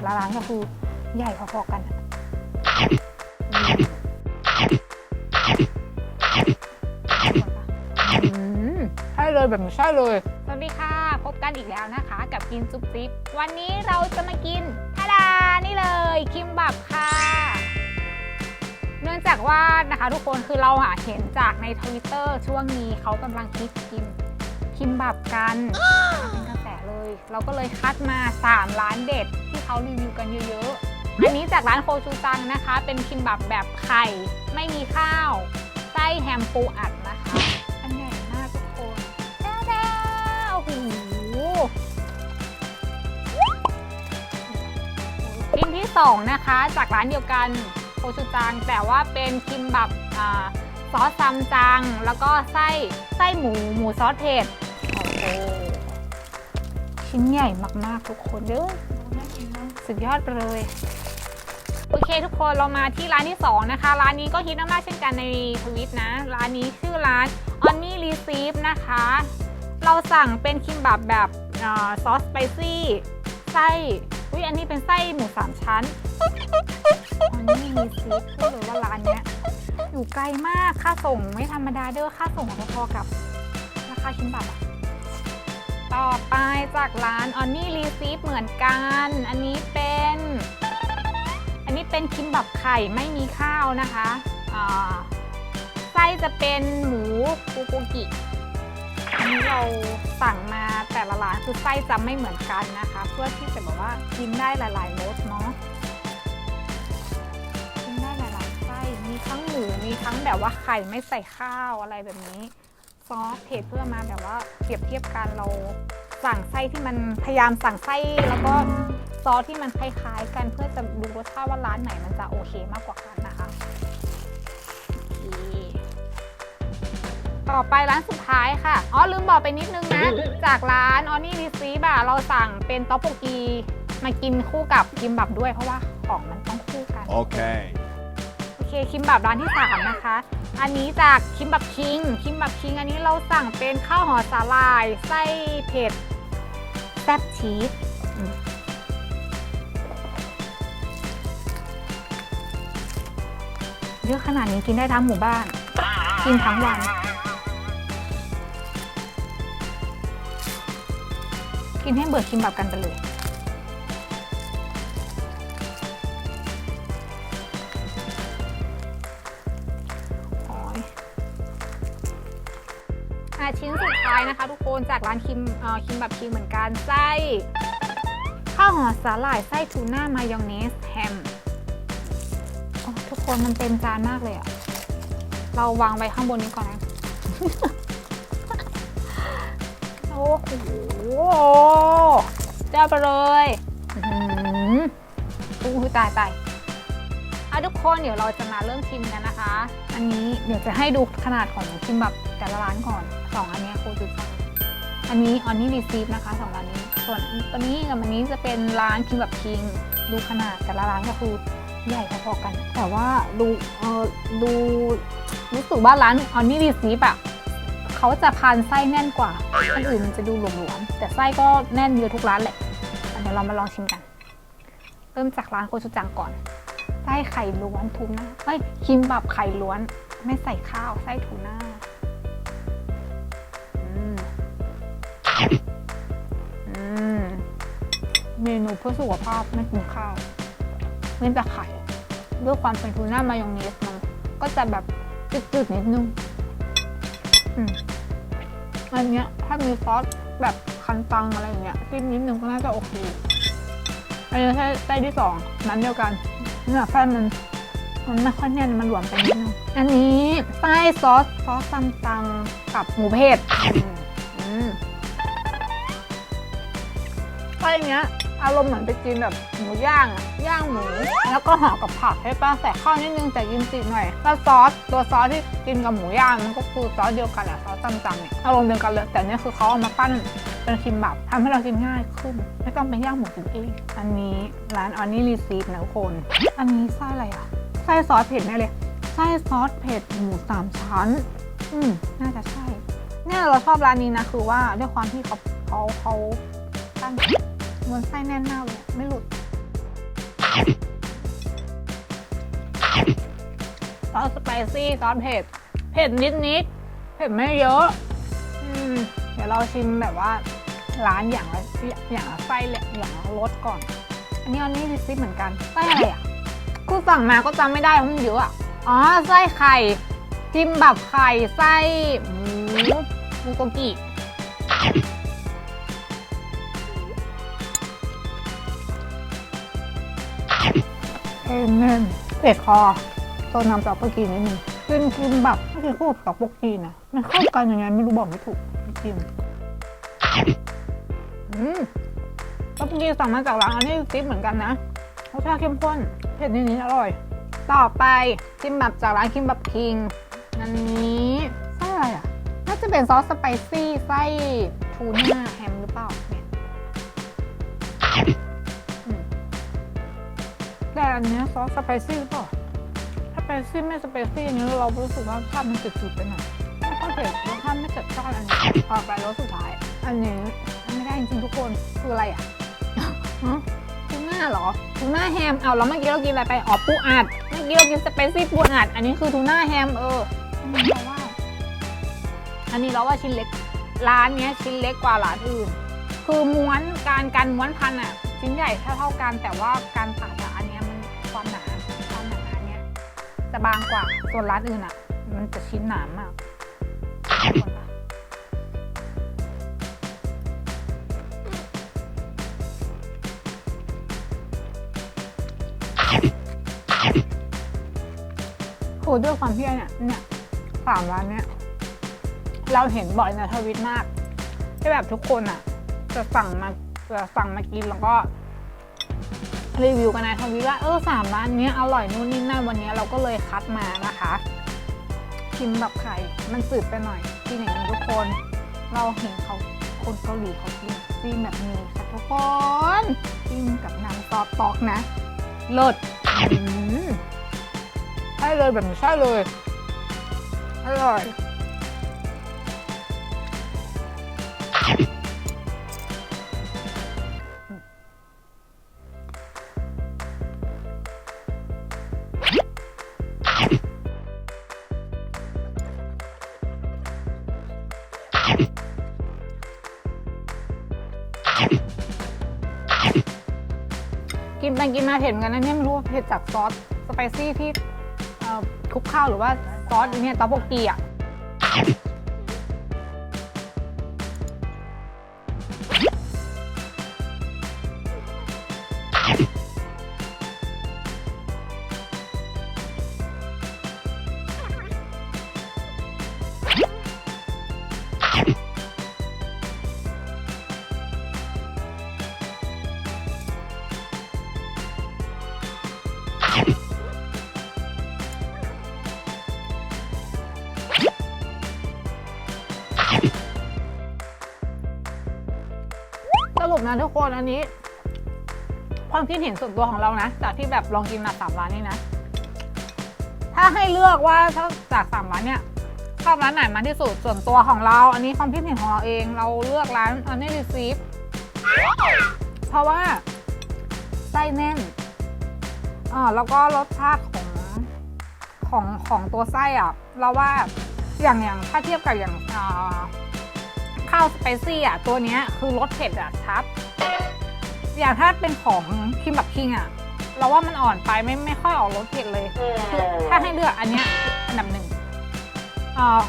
แต่ละร้านก็คือใหญ่พอๆกันอะอืมใช่เลยแบบนี้ใช่เลย สวัสดีค่ะ พบกันอีกแล้วนะคะ กับกินซุปซิป วันนี้เราจะมากินทาดานี่เลย คิมบับค่ะ เนื่องจากว่านะคะทุกคนคือเราอะเห็นจากในทวิตเตอร์ช่วงนี้เขากำลังคิดกินคิมบับกัน เระแสเลยเราก็เลยคัดมา 3 ร้านเด็ดที่เขารีวิวกันเยอะๆ อันนี้จากร้านโคชูจังนะคะ เป็นคิมบับแบบไข่ ไม่มีข้าว ไส้แฮมปูอัดนะคะ อันใหญ่มากทุกคนจ้าจ้าโอ้โหชิ้นที่ 2 นะคะ จากร้านเดียวกันโคชูจัง แต่ว่าเป็นคิมบับซอสซัมจัง แล้วก็ไส้ไส้หมูหมูซอสเผ็ด ชิ้นใหญ่มากๆทุกคนเด้อสุดยอดไปเลยโอเคทุกคนเรามาที่ร้านที่ 2 นะคะ ร้านนี้ก็ฮิตมากๆเช่นกันในทวิตนะ ร้านนี้ชื่อร้าน o n n i Receive นะคะ เราสั่งเป็นคิมบับแบบซอสสไปซี่ไส้อุ้ยอันนี้เป็นไส้หมูสามชั้น o n n i Receive พูดเลยว่าร้านเนี้ยอยู่ไกลมากค่าส่งไม่ธรรมดาเด้อค่าส่งพอๆกับราคาคิมบับอะ ต่อไปจากร้าน o n n i Receive เหมือนกัน อันนี้เป็น อันนี้เป็นคิมบับไข่ไม่มีข้าวนะคะไส้จะเป็นหมูปูปูกิอันนี้เราสั่งมาแต่ละร้านคือไส้จะไม่เหมือนกันนะคะ เพื่อที่จะแบบว่ากินได้หลายๆรสเนาะกินได้หลายๆไส้มีทั้งหมูมีทั้งแบบว่าไข่ไม่ใส่ข้าวอะไรแบบนี้ ซอสเผ็ดเพื่อมาแบบว่าเปรียบเทียบกันเราสั่งไส้ที่มันพยายามสั่งไส้แล้วก็ซอสที่มันคล้ายๆ กันเพื่อจะดูรสชาติว่าร้านไหนมันจะโอเคมากกว่ากันนะคะต่อไปร้านสุดท้ายค่ะ อ๋อลืมบอกไปนิดนึงนะ จากร้านออนี่รีซีบะเราสั่งเป็นต๊อกโปกีมากินคู่กับกิมบับด้วยเพราะว่าของมันต้องคู่กัน โอเค คิมบับร้านที่ 3 นะคะ อันนี้จากคิมบับคิงคิมบับคิงอันนี้เราสั่งเป็นข้าวห่อสาลาย ไส้เผ็ดแซ่บชีสอืมเยอะขนาดนี้กินได้ทั้งหมู่บ้าน กินทั้งวัน กินให้เบื่อคิมบับกันไปเลย ชิ้นสุดท้ายนะคะ ทุกคนจากร้านคิมเอ่อคิมแบบคิมเหมือนกันไส้ข้าวห่อสาหร่ายไส้ทูน่ามายองเนสแฮมทุกคนมันเต็มจานมากเลยอะเราวางไว้ข้างบนนี้ก่อนนะโอ้โหเจ้าไปเลยอื้อหืออู้หูตายตายอะทุกคนเดี๋ยวเราจะมาเริ่มชิมกันนะคะ อันนี้เดี๋ยวจะให้ดูขนาดของคิมแบบแต่ละร้านก่อน สองอันนี้โคจูจังอันนี้ออนนี่รีซีฟนะคะสองร้านนี้ ส่วนตัวนี้กับอันนี้จะเป็นร้านคิมบับคิงดูขนาดแต่ละร้านก็คือใหญ่พอๆกัน แต่ว่าดูเออดูรู้สึกว่าร้านออนนี่รีซีฟอะเขาจะพานไส้แน่นกว่าอันอื่นมันจะดูหลวมๆแต่ไส้ก็แน่นเยอะทุกร้านแหละเดี๋ยวเรามาลองชิมกัน เริ่มจากร้านโคจูจังก่อนไส้ไข่ล้วนทูน่าเอ้ยคิมบับไข่ล้วน ไม่ใส่ข้าวไส้ทูน่า เมนูเพื่อสุขภาพไม่กินข้าวเว้นแต่ไข่ด้วยความเป็นทูน่ามายองเนสมันก็จะแบบจืดๆนิดนึงอันเนี้ยถ้ามีซอสแบบคันตังอะไรอย่างเงี้ยจิ้มนิดนึงก็น่าจะโอเคอันนี้ไส้ไส้ที่สองนั้นเดียวกันเนี่ยไส้มันมันไม่ค่อยแน่นมันหลวมไปนิดนึงอันนี้ไส้ซอสซอสซัมตังกับหมูเผ็ดอืม ไส้เนี้ยอารมณ์เหมือนไปกินแบบหมูย่างอะย่างหมู แล้วก็ห่อกับผักให้ป้าใส่ข้าวนิดนึงแต่ยินจิหน่อยแล้วซอสตัวซอสที่กินกับหมูย่างมันก็คือซอสเดียวกันแหละซอสซัมตังเนี่ยอารมณ์เดียวกันเลยแต่เนี่ยคือเขาเอามาปั้นเป็นคิมบับทำให้เรากินง่ายขึ้น ไม่ต้องไปย่างหมูกินเองอันนี้ร้านออนนี่รีซีฟนะทุกคนอันนี้ไส้อะไรอะไส้ซอสเผ็ดแน่เลยไส้ซอสเผ็ดหมูสามชั้น อืมน่าจะใช่เนี่ยเราชอบร้านนี้นะคือว่าด้วยความที่เขาเขาเขาตั้ง มันไส้แน่นมากเลยไม่หลุดซอสสไปซี่ซอสเผ็ด เผ็ดนิดนิดๆเผ็ดไม่เยอะอเดี๋ยวเราชิมแบบว่าร้านอย่างละอย่างละไส้และอย่างละรสก่อน อันนี้อันนี้ดิซิเหมือนกันไส้อะไรอะกูสั่งมาก็จำไม่ได้เพราะมันเยอะอะอ๋อไส้ไข่จิ้มแบบไข่ไส้หมูมูโกกิ เอ็นเน่นเผ็ดคอต้นน้ำจากปกีนิดนึงกินกินแบบไม่กินคู่กับปกีนะมันเข้ากันยังไงไม่รู้บอกไม่ถูกกินอืมปกีสั่งมาจากร้านอันนี้ซิปเหมือนกันนะรสชาติเข้มข้นเผ็ดนิดๆอร่อย ต่อไปคิมบับจากร้านคิมบับคิงอันนี้ไส้อะไรอะน่าจะเป็นซอสสไปซี่ไส้ทูน่าแฮมหรือเปล่าเนี่ย แต่อันเนี้ยซอสสไปซี่หรือเปล่าถ้าสไปซี่ไม่สไปซี่อันนี้เรารู้สึกว่ารสชาติมันจืดๆไปหน่อยไม่ค่อยเผ็ดรสชาติไม่จัดจ้านอันนี้ต่อไปรสสุดท้าย อันนี้ไม่ได้จริงๆทุกคนคืออะไรอะฮะทูน่าเหรอทูน่าแฮมเอาแล้วเมื่อกี้เรากินอะไรไปอ๋อปูอัดเมื่อกี้เรากินสไปซี่ปูอัดอันนี้คือทูน่าแฮมเอออันนี้เราว่า อันนี้เราว่าชิ้นเล็ก ร้านเนี้ยชิ้นเล็กกว่าร้านอื่น คือม้วนการการม้วนพันอะ ชิ้นใหญ่เท่าเท่ากันแต่ว่าการตัด บางกว่า ส่วนร้านอื่นอะมันจะชิ้นหนามากคือด้วยความที่เนี่ยเนี่ยสามร้านเนี้ยเราเห็นบ่อยในทวิตมากที่แบบทุกคนอะ จะสั่งมาจะสั่งมากินแล้วก็ รีวิวกันในทวิตว่าเออสามร้านนี้อร่อยนู่นนี่นั่นวันนี้เราก็เลยคัดมานะคะชิมแบบไข่มันจืดไปหน่อยกินอย่างนี้ทุกคน เราเห็นเขาคนเกาหลีเขากินจิ้มแบบนี้ค่ะทุกคนจิ้มกับน้ำซอสตอกนะเลิศใช่เลยแบบนี้ใช่เลยอร่อย นไปกินมาเผ็ดเหมือนกันนะเนี่ยไม่รู้ว่าเผ็ดจากซอสสไปซี่ที่เอ่อคลุกข้าวหรือว่าซอสเนี่ยต๊อกโบกีอะ นะทุกคนอันนี้ ความคิดเห็นส่วนตัวของเรานะ จากที่แบบลองกินมาสามร้านนี้นะ ถ้าให้เลือกว่าถ้าจากสามร้านเนี่ยชอบร้านไหนมากที่สุดส่วนตัวของเรา อันนี้ความคิดเห็นของเราเอง เราเลือกร้านอันนี้รีซีฟเพราะว่าไส้แน่นอ่าแล้วก็รสชาติของของของตัวไส้อะ เราว่าอย่างอย่างถ้าเทียบกับอย่างอ่า ข้าวสไปซี่อะตัวเนี้ยคือรสเผ็ดอะชัด อย่างถ้าเป็นของคิมบับคิงอะ เราว่ามันอ่อนไปไม่ไม่ค่อยออกรสเผ็ดเลย ถ้าให้เลือกอันเนี้ยอันดับหนึ่งอ่อ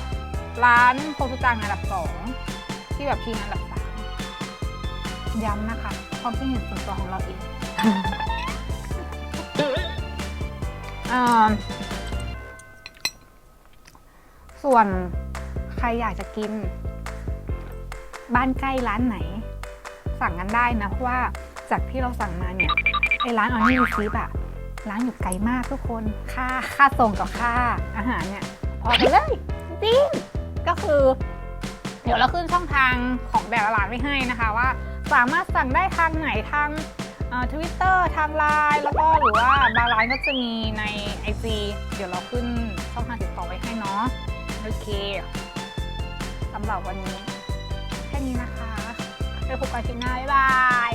ร้านโคซุจังอันดับสองที่แบบพิงอันดับสามย้ำนะคะความคิดเห็นส่วนตัวของเราเองเอ่อส่วนใครอยากจะกิน บ้านใกล้ร้านไหน สั่งกันได้นะเพราะว่าจากที่เราสั่งมาเนี่ยไอร้านออนนี่ซีฟอะร้านอยู่ไกลมากทุกคนค่าค่าส่งกับค่าอาหารเนี่ยพอไปเลยจริงก็คือ เดี๋ยวเราขึ้นช่องทางของแต่ละร้านไว้ให้นะคะว่า สามารถสั่งได้ทางไหนทางทวิตเตอร์ทางไลน์แล้วก็หรือว่าบางร้านก็จะมีใน IG เดี๋ยวเราขึ้นช่องทางติดต่อไว้ให้เนาะโอเคสำหรับวันนี้ นี้นะคะไปพบกันทีหน้าบ๊ายบาย